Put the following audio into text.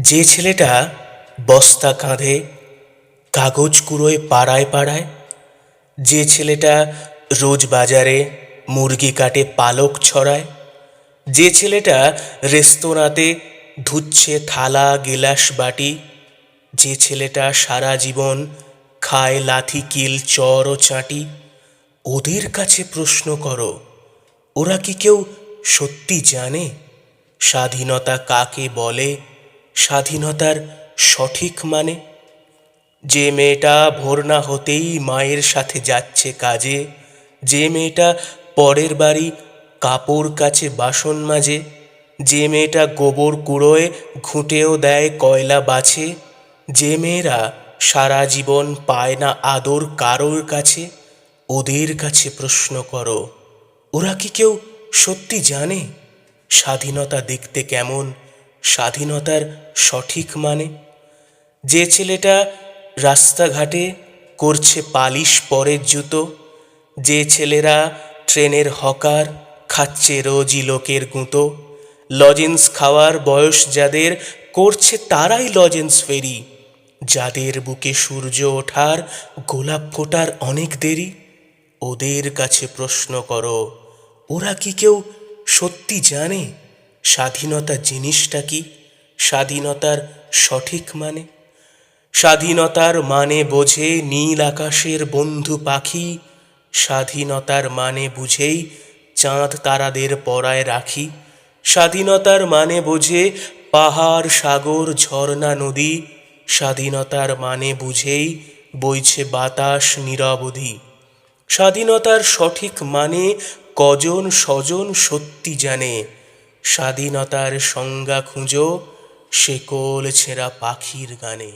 যে ছেলেটা বস্তা কাঁধে কাগজ কুড়োয় পাড়ায় পাড়ায়, যে ছেলেটা রোজ বাজারে মুরগি কাটে পালক ছড়ায়, যে ছেলেটা রেস্তোরাঁতে ধুচ্ছে থালা গেলাস বাটি, যে ছেলেটা সারা জীবন খায় লাথি, কিল, চর ও চাটি, ওদের কাছে প্রশ্ন করো, ওরা কি কেউ সত্যি জানে? স্বাধীনতা কাকে বলে? স্বাধীনতার সঠিক মানে? যে মেয়েটা ভোর না হতেই মায়ের সাথে যাচ্ছে কাজে, যে মেয়েটা পরের বাড়ি কাপড় কাছে বাসন মাজে, যে মেয়েটা গোবর কুড়োয় ঘুঁটেও দেয় কয়লা বাছে, যে মেয়েরা সারা জীবন পায় না আদর কারোর কাছে, ওদের কাছে প্রশ্ন করো, ওরা কি কেউ সত্যি জানে স্বাধীনতা দেখতে কেমন? স্বাধীনতার সঠিক মানে? যে ছেলেটা রাস্তাঘাটে করছে পালিশ পরের জুতো, যে ছেলেরা ট্রেনের হকার খাচ্ছে রোজই লোকের গুঁতো, লজেন্স খাওয়ার বয়স যাদের করছে তারাই লজেন্স ফেরি, যাদের বুকে সূর্য ওঠার গোলাপ ফোটার অনেক দেরি? ওদের কাছে প্রশ্ন করো, ওরা কি কেউ সত্যি জানে? স্বাধীনতা জিনিসটা কি? স্বাধীনতার সঠিক মানে? স্বাধীনতার মানে বোঝে নীল আকাশের বন্ধু পাখি। স্বাধীনতার মানে বুঝেই চাঁদ তারাদের পরায় রাখি। স্বাধীনতার মানে বোঝে পাহাড়, সাগর, ঝর্ণা, নদী। স্বাধীনতার মানে বুঝেই বইছে বাতাস নিরবধি স্বাধীনতার সঠিক মানে কজন স্বজন সত্যি জানে। স্বাধীনতার সংজ্ঞা খুঁজো শেকল ছেঁড়া পাখির গানে।